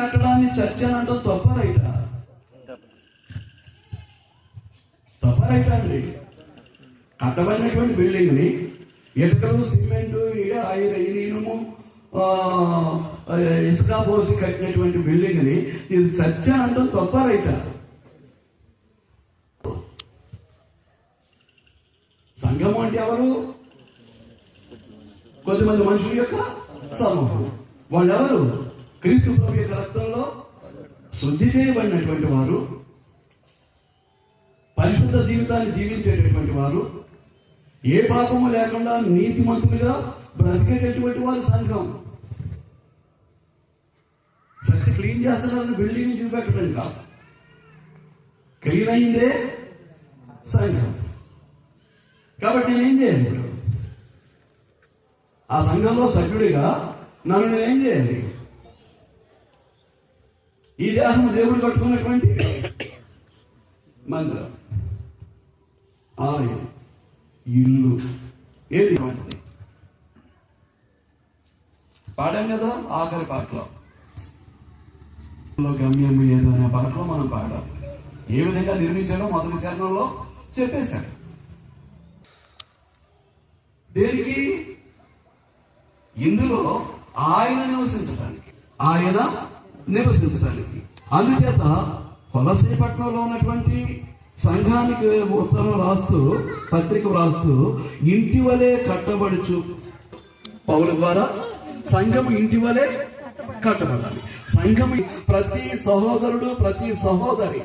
కట్టడాన్ని చర్చ అని అంటూ తప్పరైట తప్పరైట అండి కట్టబడినటువంటి బిల్డింగ్ని ఇటుకలు సిమెంట్ ఇనుము ఇసుక పోసి కట్టినటువంటి బిల్డింగ్ని ఇది చర్చ అంటూ తప్పరైట సంఘం అంటే ఎవరు? కొద్దిమంది మనుషుల యొక్క సమూహం. వాళ్ళు ఎవరు? క్రీస్తు ప్రభు యొక్క రక్తంలో శుద్ధి చేయబడినటువంటి వారు పరిశుద్ధ జీవితాన్ని జీవించేటటువంటి వారు ఏ పాపము లేకుండా నీతిమంతులుగా బ్రతికేటటువంటి వారు సంఘం. చర్చ క్లీన్ చేస్తున్నారని బిల్డింగ్ చూపెట్టడం కాదు. క్లీన్ అయిందే సంఘం. కాబట్టి నేనేం చేయాలి ఇప్పుడు? ఆ సంఘంలో సభ్యుడిగా నన్ను నేనేం చేయాలి? ఈ దేహం దేవుడు కట్టుకున్నటువంటి మందిరం. ఆలయం ఇల్లు ఏది వంటిది పాడాం కదా ఆఖరి పాటలో. గమ్యం ఏదో అనే పాటలో మనం పాడాం. ఏ విధంగా నిర్మించాడో మొదటి శరణంలో చెప్పేశాడు. దేనికి? ఇందులో ఆయన నివసించడానికి. ఆయన నివసించడానికి అందుచేత కొలసేపట్నంలో ఉన్నటువంటి సంఘానికి ఉత్తరం రాస్తూ పత్రిక రాస్తూ ఇంటి వలె కట్టబడుచు. పౌల ద్వారా సంఘం ఇంటి వలె కట్టబడాలి. సంఘం ప్రతి సహోదరుడు ప్రతి సహోదరి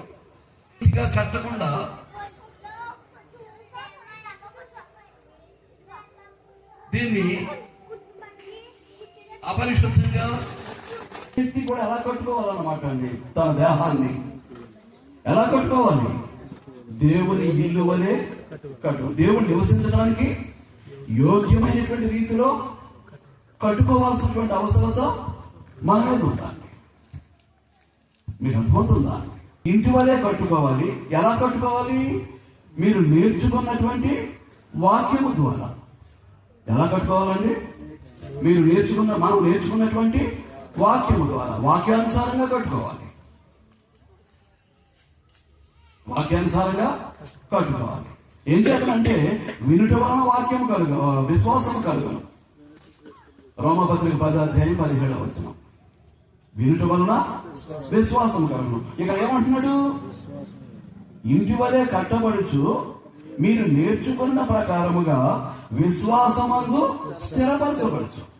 ఇంటిగా కట్టకుండా దీన్ని అపరిశుద్ధంగా వ్యక్తి కూడా ఎలా కట్టుకోవాలన్నమాట అండి? తన దేహాన్ని. ఎలా కట్టుకోవాలి? దేవుని ఇల్లు వలె కట్టు దేవుడు నివసించడానికి యోగ్యమైనటువంటి రీతిలో కట్టుకోవాల్సినటువంటి అవసరత మన మీద ఉండాలి మీకు అర్థమవుతుందా? ఇంటి వలె కట్టుకోవాలి. ఎలా కట్టుకోవాలి? మీరు నేర్చుకున్నటువంటి వాక్యము ద్వారా. ఎలా కట్టుకోవాలండి? మీరు నేర్చుకున్న మనం నేర్చుకున్నటువంటి వాక్యము ద్వారా వాక్యానుసారంగా కట్టుకోవాలి. వాక్యానుసారంగా కట్టుకోవాలి. ఏం చేయాలంటే వినుట వలన వాక్యం కలుగు విశ్వాసం కలుగును. రోమపత్రిక పదాధ్యాయం పదిహేడవ వచ్చిన వినుట వలన విశ్వాసం కలుగును. ఇక్కడ ఏమంటున్నాడు? ఇంటి వలె కట్టబడుచు మీరు నేర్చుకున్న ప్రకారముగా విశ్వాసమందు స్థిరపరచబడుచు.